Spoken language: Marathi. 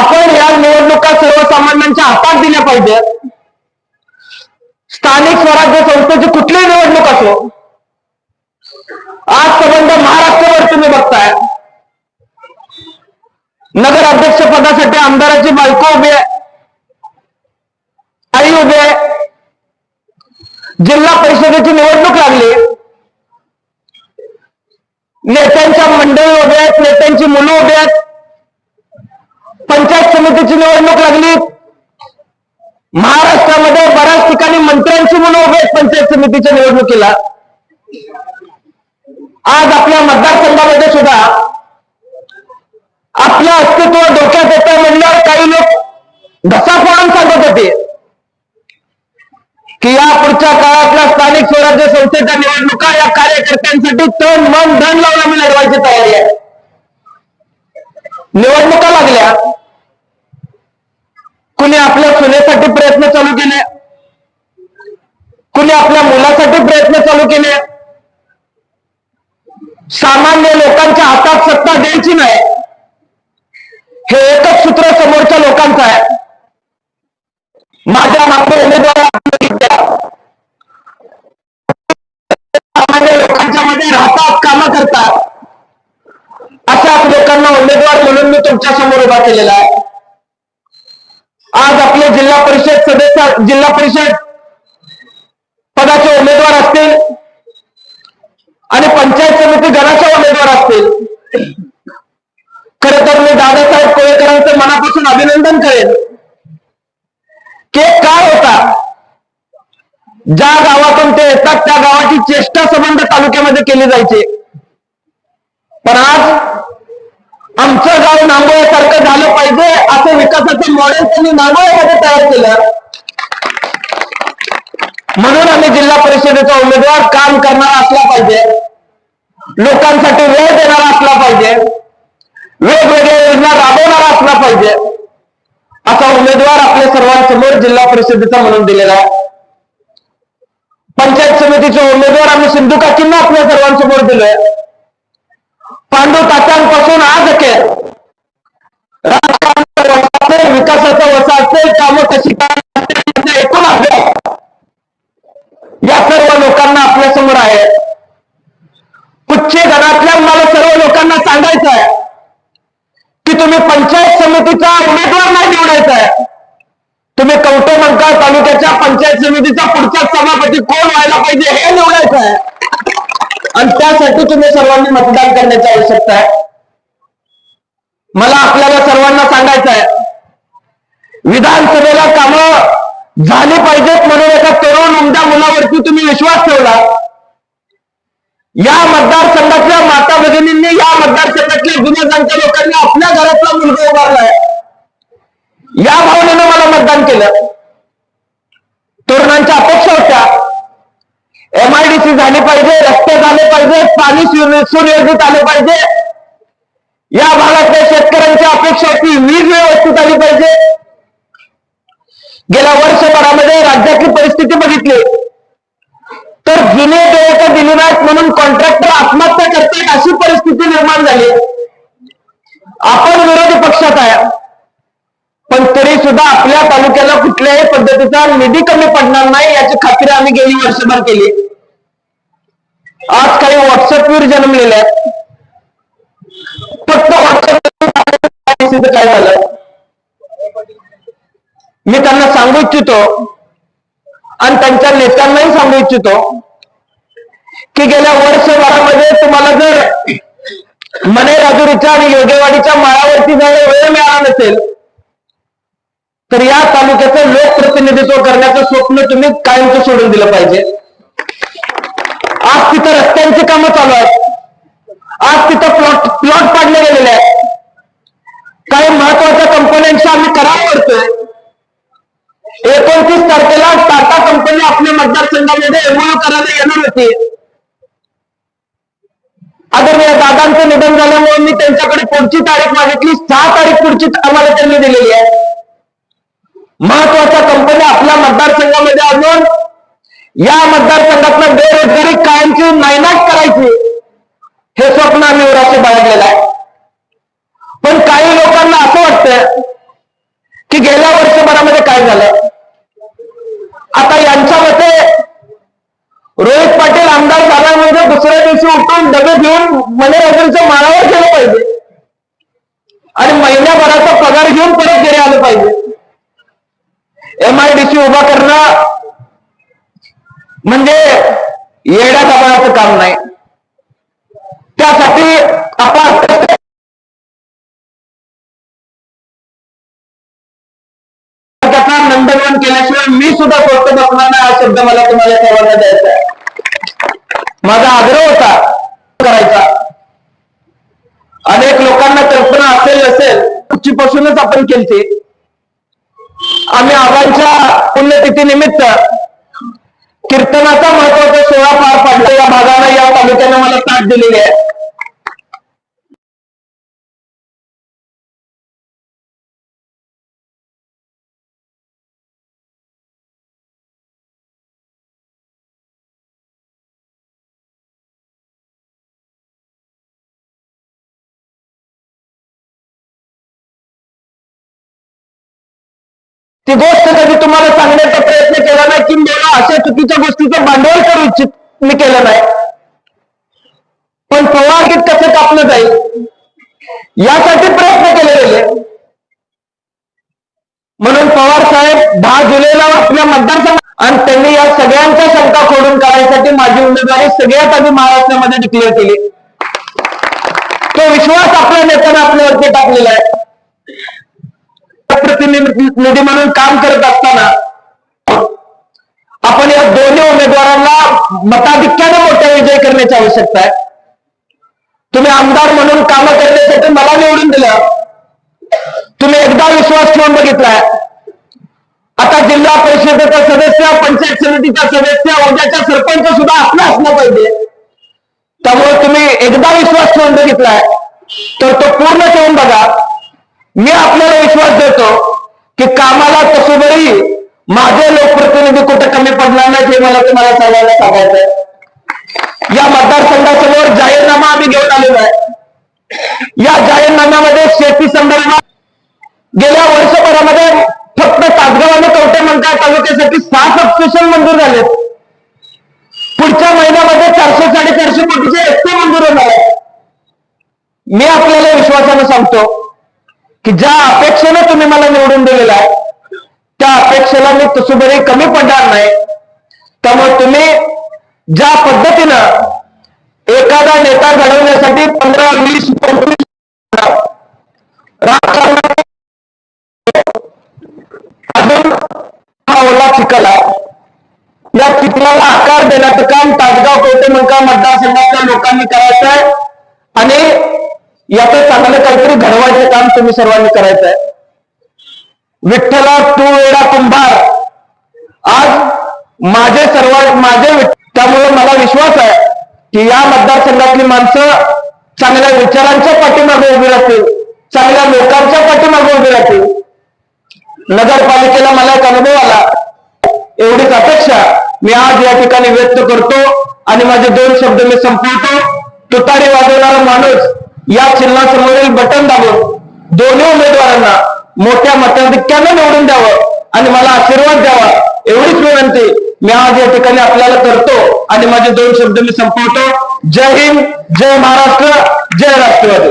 आपण या निवडणुका सर्वसामान्यांच्या हातात दिल्या पाहिजेत स्थानिक स्वराज्य संस्थेची कुठली निवडणूक असो आज संबंध महाराष्ट्रभर तुम्ही बघताय. नगर अध्यक्ष पदासाठी आमदाराची बायको उभी आहे आई उभी आहे. जिल्हा परिषदेची निवडणूक लागली. नेत्यांच्या मंडळी उभ्या आहेत नेत्यांची मुलं उभी आहेत. समितीची निवडणूक लागली. महाराष्ट्रामध्ये बऱ्याच ठिकाणी मंत्र्यांची म्हणून उभे पंचायत समितीच्या निवडणुकीला. आज आपल्या मतदारसंघामध्ये सुद्धा आपलं अस्तित्व डोक्यात येतं म्हणल्यावर काही लोक घसा फोडून सांगत होते की या पुढच्या काळातल्या स्थानिक स्वराज्य संस्थेच्या निवडणुका या कार्यकर्त्यांसाठी तण मन धन लावून आम्ही लढवायची तयारी आहे निवडणुका लागल्या कुणी आपल्या प्रयत्न चालू केले. कुणी आपल्या मुलासाठी प्रयत्न चालू केले. सामान्य लोकांच्या हातात सत्ता द्यायची नाही. हे एकच सूत्र समोरच्या लोकांचं आहे. माझ्या मागे उमेदवार सामान्य लोकांच्या मध्ये राहतात कामं करतात. अशाच लोकांना उमेदवार म्हणून मी तुमच्यासमोर उभा केलेला आहे. आज आपले जिल्हा परिषद सदस्य जिल्हा परिषद पदाचे उमेदवार असतील आणि पंचायत समिती गणाचे उमेदवार असतील. खर तर मी दादासाहेब कोळेकरांचं मनापासून अभिनंदन करेन की काय होता ज्या गावातून ते येतात त्या गावाची चेष्टा संबंध तालुक्यामध्ये केली जायची. पण आज आमचं गाव नांगोळ्यासारखं झालं पाहिजे असं विकासाचं मॉडेल त्यांनी नांगोळ्यामध्ये तयार केलं. म्हणून आम्ही जिल्हा परिषदेचा उमेदवार काम करणारा असला पाहिजे. लोकांसाठी वेळ देणारा असला पाहिजे. वेगवेगळ्या योजना राबवणारा असला पाहिजे. असा उमेदवार आपल्या सर्वांसमोर जिल्हा परिषदेचा म्हणून दिलेला आहे. पंचायत समितीचे उमेदवार आम्ही सिंधुकाकींना आपल्या सर्वांसमोर दिलोय. पांडू तात्यांपासून आज अखेर राजकारणाचा विकासाचं असेल विकासाचा वसा असेल कामं कशी एकूण अभ्यास या सर्व लोकांना आपल्यासमोर आहे. पुच्छे घरातल्या मला सर्व लोकांना सांगायचं आहे की तुम्ही पंचायत समितीचा उमेदवार नाही निवडायचा आहे. तुम्ही कवटे मंकाळ तालुक्याच्या पंचायत समितीचा पुढचा सभापती कोण व्हायला पाहिजे हे निवडायचं आहे. आणि त्यासाठी तुम्ही सर्वांनी मतदान करण्याची आवश्यकता आहे. मला आपल्याला सर्वांना सांगायचं आहे. विधानसभेला कामं झाली पाहिजेत म्हणून एका तरुण उमद्या मुलावरती तुम्ही विश्वास ठेवला. या मतदारसंघातल्या माता भगिनींनी या मतदारसंघातल्या जुन्या लोकांनी आपल्या घरातला मुलगा उभारलाय. या भावनेनं मला मतदान केलं. तरुणांच्या अपेक्षा होत्या. एमआयडीसी झाली पाहिजे रस्ते झाले पाहिजे पाणी सुनियोजित आले पाहिजे. या भागातल्या शेतकऱ्यांची अपेक्षा होती वीज व्यवस्थित आली पाहिजे. गेल्या वर्षभरामध्ये राज्यातली परिस्थिती बघितली. तर जुने देयक दिली नाहीत म्हणून कॉन्ट्रॅक्टर आत्महत्या करतात अशी परिस्थिती निर्माण झाली. आपण विरोधी पक्षात आहे पण तरी सुद्धा आपल्या तालुक्याला कुठल्याही पद्धतीचा निधी कमी पडणार नाही याची खात्री आम्ही गेली वर्षभर केली. आज काही व्हॉट्सअपवर जन्मलेले आहेत. फक्त व्हॉट्सअप काय झालं? मी त्यांना सांगू इच्छितो आणि त्यांच्या नेत्यांनाही सांगू इच्छितो की गेल्या वर्षभरामध्ये तुम्हाला जर मने राजुरीच्या आणि योगेवाडीच्या माळावरती जर वेळ मिळाला नसेल तर या तालुक्याचं लोकप्रतिनिधित्व करण्याचं स्वप्न तुम्ही कायमचं सोडून दिलं पाहिजे. आज तिथं रस्त्यांची कामं चालू आहेत. आज तिथं प्लॉट प्लॉट पाडले गेलेले आहेत. काही महत्त्वाच्या कंपन्यांशी आम्ही करार करतोय एकोणतीस तारखेला टाटा कंपनी आपल्या मतदारसंघामध्ये एमओयू करायला येणार होती. आदरणीय दादांचं निधन झाल्यामुळे मी त्यांच्याकडे पुढची तारीख मागितली. सहा तारीख पुढची आम्हाला त्यांनी दिलेली आहे. महत्त्वाच्या कंपन्या आपल्या मतदारसंघामध्ये आणून या मतदारसंघातला बेरोजगारी कायमची नायनाट करायची. हे स्वप्न आम्ही उराशी बाळगलेलं आहे. पण काही लोकांना असं वाटतं की गेल्या वर्षभरामध्ये काय झालं? आता यांच्या मते रोहित पाटील आमदार झाला म्हणजे दुसऱ्या दिवशी उठून डबे घेऊन मनोरंजनच्या माळावर गेलं पाहिजे. आणि महिन्याभराचा पगार घेऊन परत घरी आलं पाहिजे. एमआयडीसी उभा करणं म्हणजे येड्या दाबाचं काम नाही. त्यासाठी आपण त्याचा नंदनवन केल्याशिवाय मी सुद्धा स्वस्त बसणार नाही हा शब्द मला तुम्हाला सर्वांना द्यायचा आहे. माझा आग्रह होता करायचा. अनेक लोकांना कल्पना असेल नसेल पासूनच आपण केली आम्ही आबांच्या पुण्यतिथी निमित्त कीर्तनाचा महत्त्वाचा सोहळा पार पाडला. या भागाला या तालुक्याने मला साथ दिलेली आहे. ती गोष्ट कधी तुम्हाला सांगण्याचा प्रयत्न केला नाही की मला अशा चुकीच्या गोष्टीचं भांडवल करू इच्छित मी केलं नाही. पण पवारकीत कसं कापलं जाईल? यासाठी प्रयत्न केले गेले म्हणून पवार साहेब दहा जुलैला आपल्या मतदारसंघ आणि त्यांनी या सगळ्यांच्या शंका खोडून काढण्यासाठी माझी उमेदवारी सगळ्यात आधी महाराष्ट्रामध्ये डिक्लेअर केली. तो विश्वास आपल्या नेत्याने आपल्यावरती टाकलेला आहे. प्रतिनिधी म्हणून काम करत असताना आपण या दोन्ही उमेदवारांना मताधिक्याने मोठा विजय करण्याची आवश्यकता आहे. तुम्ही आमदार म्हणून काम करण्यासाठी मला निवडून दिलं. तुम्ही एकदा विश्वास ठेवून बघितलाय. आता जिल्हा परिषदेचा सदस्य पंचायत समितीचा सदस्य उद्याच्या सरपंच सुद्धा असला असला पाहिजे. त्यामुळे तुम्ही एकदा विश्वास ठेवून बघितलाय. तर तो पूर्ण ठेवून बघा. मी आपल्याला विश्वास देतो की कामाला तसोबरी माझे लोकप्रतिनिधी कुठे कमी पडणार नाही हे मला तुम्हाला सांगायला सांगायचं या मतदारसंघासमोर जाहीरनामा आम्ही घेऊन आलेलो आहे. या जाहीरनाम्यामध्ये शेती संदर्भात गेल्या वर्षभरामध्ये फक्त तासगाव आणि कवटे मंका तालुक्यासाठी सहा सबस्टेशन मंजूर झालेत. पुढच्या महिन्यामध्ये चारशे साडेचारशे कोटीचे रस्ते मंजूर होणार मी आपल्याला विश्वासानं सांगतो की ज्या अपेक्षेनं तुम्ही मला निवडून दिलेला आहे त्या अपेक्षेला मी तसुबरी कमी पडणार नाही. त्यामुळे तुम्ही ज्या पद्धतीनं एखादा नेता घडवण्यासाठी पंधरा वीस पंचवीस अजून हा ओला चिखला या चिखलाला आकार देण्याचं काम तासगाव कोटे मंका मतदारसंघातल्या लोकांनी करायचं आहे. आणि याचं चांगलं काहीतरी घडवायचं काम तुम्ही सर्वांनी करायचं आहे विठ्ठला तू वेळा कुंभार. आज माझे सर्व माझे त्यामुळे मला विश्वास आहे की या मतदारसंघातली माणसं चांगल्या विचारांच्या पाठीमागे उभी राहतील चांगल्या लोकांच्या पाठीमागे उभी राहतील. नगरपालिकेला मला एक अनुभव आला. एवढीच अपेक्षा मी आज या ठिकाणी व्यक्त करतो आणि माझे दोन शब्द मी संपवतो. तुतारी वाजवणारा माणूस या चिन्हासमोरील बटन दाबून दोन्ही उमेदवारांना मोठ्या मताधिक्यानं निवडून द्यावं आणि मला आशीर्वाद द्यावा एवढीच विनंती मी आज या ठिकाणी आपल्याला करतो आणि माझे दोन शब्द मी संपवतो. जय हिंद जय महाराष्ट्र जय राष्ट्रवादी.